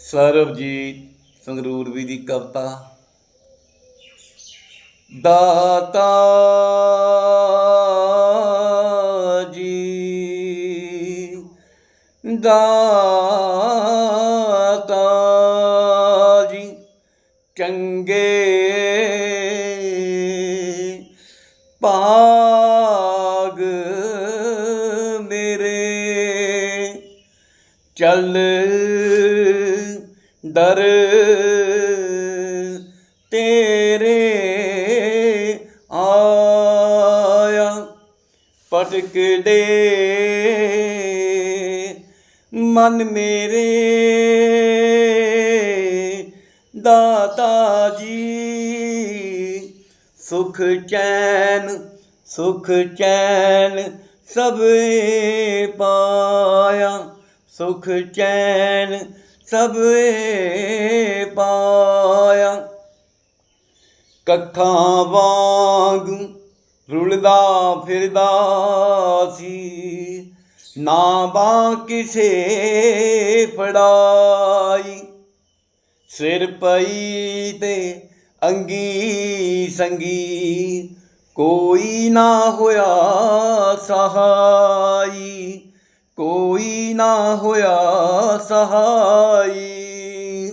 ਸਰਬਜੀਤ ਸੰਗਰੂਰਵੀ ਦੀ ਕਵਿਤਾ। ਦਾਤਾ ਜੀ ਦਾਤਾ ਜੀ ਚੰਗੇ ਭਾਗ ਮੇਰੇ ਚੱਲ ਦਰ ਤੇਰੇ ਆਇਆ। ਪਟਕਦੇ ਮਨ ਮੇਰੇ ਦਾਤਾ ਜੀ। ਸੁਖ ਚੈਨ ਸੁਖ ਚੈਨ ਸਭ ਪਾਇਆ। ਸੁਖ ਚੈਨ ਸਭੇ ਪਾਇਆ। ਕੱਖਾਂ ਵਾਂਗ ਰੁਲਦਾ ਫਿਰਦਾ ਸੀ। ਨਾ ਬਾ ਕਿਸੇ ਫੜਾਈ। ਸਿਰ ਪਈ ਤੇ ਅੰਗੀ ਸੰਗੀ। ਕੋਈ ਨਾ ਹੋਇਆ ਸਹਾਈ। ਕੋਈ ਨਾ ਹੋਇਆ ਸਹਾਈ।